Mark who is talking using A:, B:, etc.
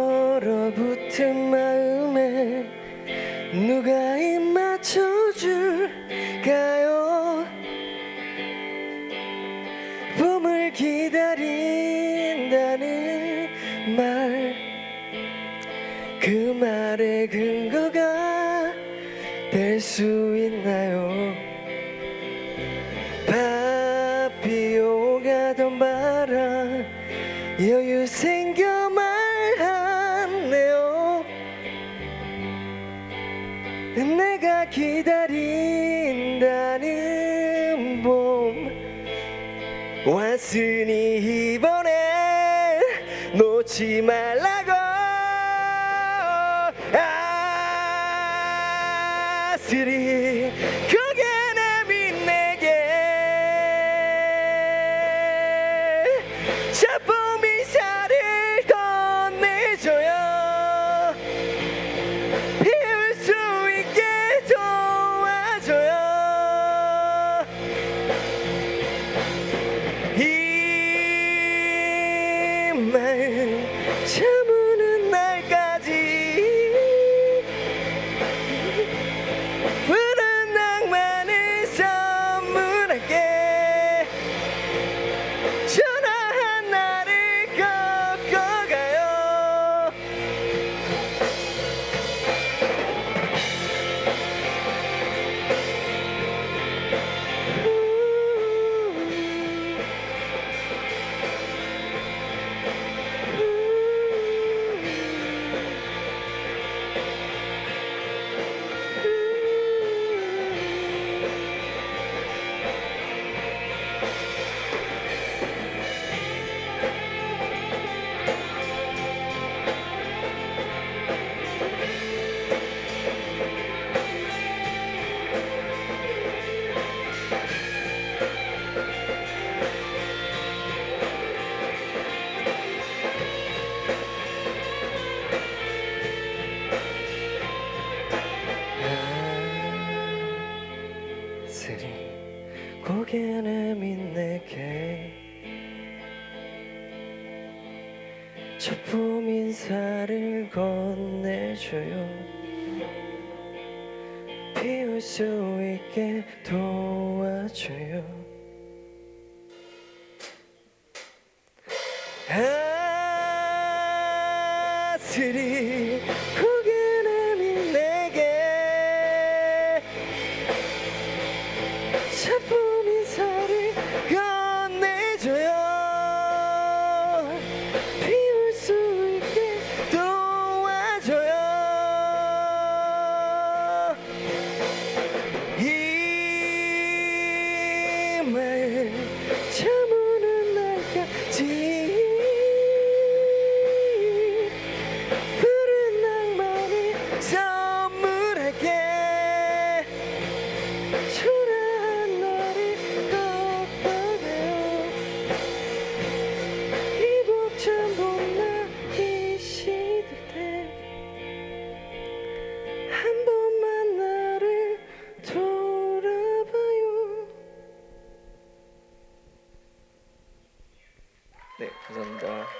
A: 얼어붙은 마음에 누가 입 맞춰줄까요? 봄을 기다린다는 말 그 말의 근거가 될 수 있나요? 여유 생겨 말하네요. 내가 기다린다는 봄 왔으니 이번엔 놓지 말라고. 아스리 이 마음 참으 개 내민 내게. 첫봄 인사를 건네줘요. 피울 수 있게 도와줘요. 아스리 네, 감사합니다.